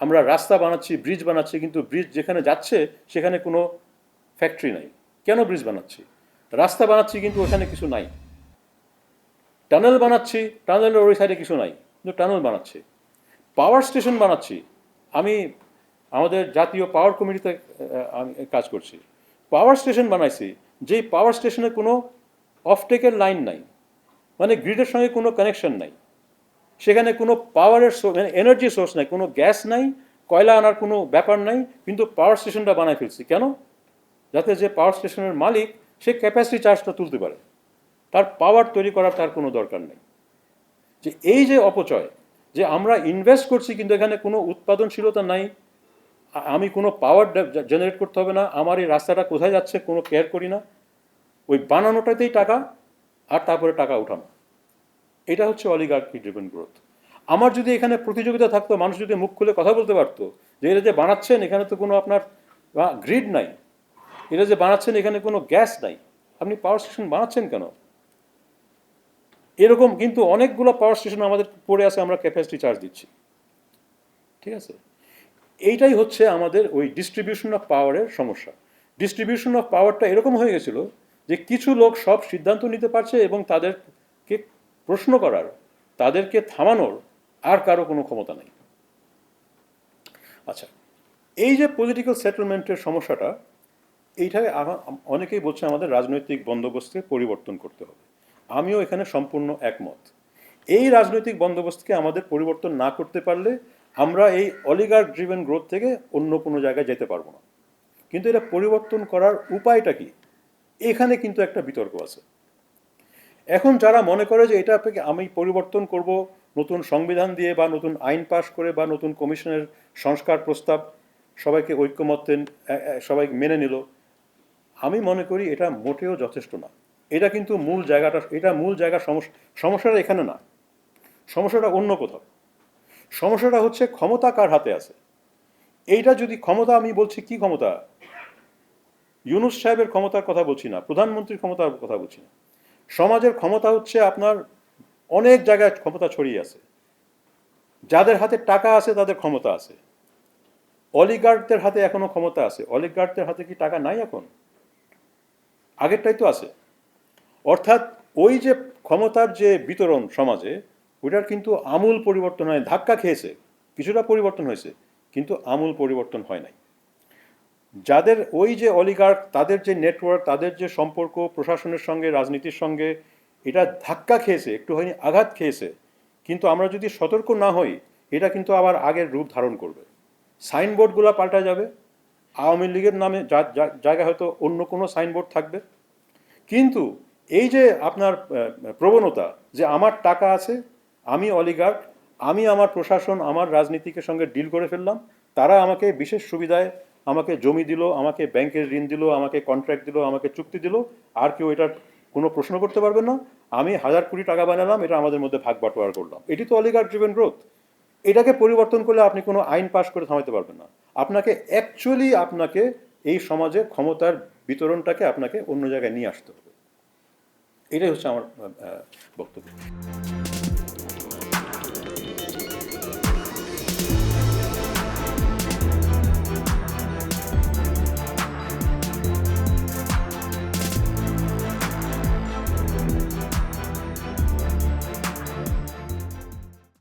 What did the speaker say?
আমরা রাস্তা বানাচ্ছি ব্রিজ বানাচ্ছি, কিন্তু ব্রিজ যেখানে যাচ্ছে, সেখানে কোনো ফ্যাক্টরি নাই। কেন ব্রিজ বানাচ্ছি? রাস্তা বানাচ্ছি, কিন্তু ওখানে কিছু নাই। টানেল বানাচ্ছি টানেলের ওই সাইডে কিছু নাই, কিন্তু টানেল বানাচ্ছি। পাওয়ার স্টেশন বানাচ্ছি। আমি, আমাদের জাতীয় পাওয়ার কমিটিতে আমি কাজ করছি। পাওয়ার স্টেশন বানাইছি। যেই পাওয়ার স্টেশনে কোনো অফটেকের লাইন নাই মানে গ্রিডের সঙ্গে কোনো কানেকশন নাই। সেখানে কোনো পাওয়ারের সোর্স মানে এনার্জি সোর্স নাই, কোনো গ্যাস নাই, কয়লা আনার কোনো ব্যাপার নাই, কিন্তু পাওয়ার স্টেশনটা বানায় ফেলছি। কেন? যাতে যে পাওয়ার স্টেশনের মালিক সে ক্যাপাসিটি চার্জটা তুলতে পারে। তার পাওয়ার তৈরি করার তার কোনো দরকার নেই। যে এই যে অপচয়, যে আমরা ইনভেস্ট করছি কিন্তু এখানে কোনো উৎপাদনশীলতা নাই আমি কোনো পাওয়ার জেনারেট করতে হবে না, আমার এই রাস্তাটা কোথায় যাচ্ছে কোনো কেয়ার করি না, ওই বানানোটাতেই টাকা, আর তারপরে টাকা উঠানো। এটা হচ্ছে অলিগার্কি ড্রিভেন গ্রোথ আমার যদি এখানে প্রতিযোগিতা থাকতো, মানুষ যদি মুখ খুলে কথা বলতে পারতো, যে এটা যে বানাচ্ছেন, এখানে তো কোনো আপনার গ্রিড নাই। এটা যে বানাচ্ছেন, এখানে কোনো গ্যাস নাই। আপনি পাওয়ার স্টেশন বানাচ্ছেন কেন? এরকম কিন্তু অনেকগুলো পাওয়ার স্টেশন আমাদের পড়ে আছে, আমরা ক্যাপাসিটি চার্জ দিচ্ছি। ঠিক আছে? এইটাই হচ্ছে আমাদের ওই ডিস্ট্রিবিউশন অফ পাওয়ারের সমস্যা। ডিস্ট্রিবিউশন অফ পাওয়ারটা এরকম হয়ে গেছিল যে কিছু লোক সব সিদ্ধান্ত নিতে পারছে এবং তাদেরকে প্রশ্ন করার, তাদেরকে থামানোর আর কারও কোনো ক্ষমতা নেই। আচ্ছা এই যে পলিটিক্যাল সেটেলমেন্টের সমস্যাটা, এইটাই অনেকেই বলছে আমাদের রাজনৈতিক বন্দোবস্তকে পরিবর্তন করতে হবে। আমিও এখানে সম্পূর্ণ একমত। এই রাজনৈতিক বন্দোবস্তকে আমাদের পরিবর্তন না করতে পারলে আমরা এই অলিগার ড্রিভেন গ্রোথ থেকে অন্য কোনো জায়গায় যেতে পারব না। কিন্তু এটা পরিবর্তন করার উপায়টা কি? এখানে কিন্তু একটা বিতর্ক আছে। এখন যারা মনে করে যে এটা থেকে আমি পরিবর্তন করব, নতুন সংবিধান দিয়ে বা নতুন আইন পাশ করে বা নতুন কমিশনের সংস্কার প্রস্তাব, সবাইকে ঐক্যমত্যে সবাই মেনে নিল, আমি মনে করি এটা মোটেও যথেষ্ট না। এটা কিন্তু মূল জায়গাটা, এটা মূল জায়গা সমস্যা সমস্যাটা এখানে না। সমস্যাটা অন্য কোথাও। সমস্যাটা হচ্ছে ক্ষমতা কার হাতে আছে? এইটা যদি ক্ষমতা, আমি বলছি কি ক্ষমতা? ইউনুস সাহেবের ক্ষমতার কথা বলছি না, প্রধানমন্ত্রীর ক্ষমতার কথা বলছি না। সমাজের ক্ষমতা হচ্ছে আপনার অনেক জায়গায় ক্ষমতা ছড়িয়ে আছে। যাদের হাতে টাকা আছে, তাদের ক্ষমতা আছে। অলিগার্ডদের হাতে এখনও ক্ষমতা আছে। অলিগার্ডদের হাতে কি টাকা নাই এখন? আগেরটাই তো আছে। অর্থাৎ ওই যে ক্ষমতার যে বিতরণ সমাজে ওটার কিন্তু আমূল পরিবর্তন হয় ধাক্কা খেয়েছে। কিছুটা পরিবর্তন হয়েছে, কিন্তু আমূল পরিবর্তন হয় নাই। যাদের ওই যে অলিগার্ক তাদের যে নেটওয়ার্ক তাদের যে সম্পর্ক, প্রশাসনের সঙ্গে, রাজনীতির সঙ্গে, এটা ধাক্কা খেয়েছে, একটু হয়নি আঘাত খেয়েছে। কিন্তু আমরা যদি সতর্ক না হই, এটা কিন্তু আবার আগের রূপ ধারণ করবে। সাইনবোর্ডগুলো পাল্টা যাবে। আওয়ামী লীগের নামে জায়গায় হয়তো অন্য কোনো সাইনবোর্ড থাকবে। কিন্তু এই যে আপনার প্রবণতা যে আমার টাকা আছে, আমি অলিগার্ক আমি আমার প্রশাসন, আমার রাজনীতিকের সঙ্গে ডিল করে ফেললাম, তারা আমাকে বিশেষ সুবিধায় আমাকে জমি দিল, আমাকে ব্যাংকের ঋণ দিল, আমাকে কন্ট্রাক্ট দিল, আমাকে চুক্তি দিল। আর কেউ এটার কোনো প্রশ্ন করতে পারবে না। আমি হাজার কোটি টাকা বানালাম, এটা আমাদের মধ্যে ভাগ বাটোয়ার করলাম। এটি তো অলিগার ড্রিভেন গ্রোথ এটাকে পরিবর্তন করলে আপনি কোনো আইন পাশ করে থামাতে পারবেন না। আপনাকে অ্যাকচুয়ালি আপনাকে এই সমাজে ক্ষমতার বিতরণটাকে আপনাকে অন্য জায়গায় নিয়ে আসতে হবে। এটাই হচ্ছে আমার বক্তব্য।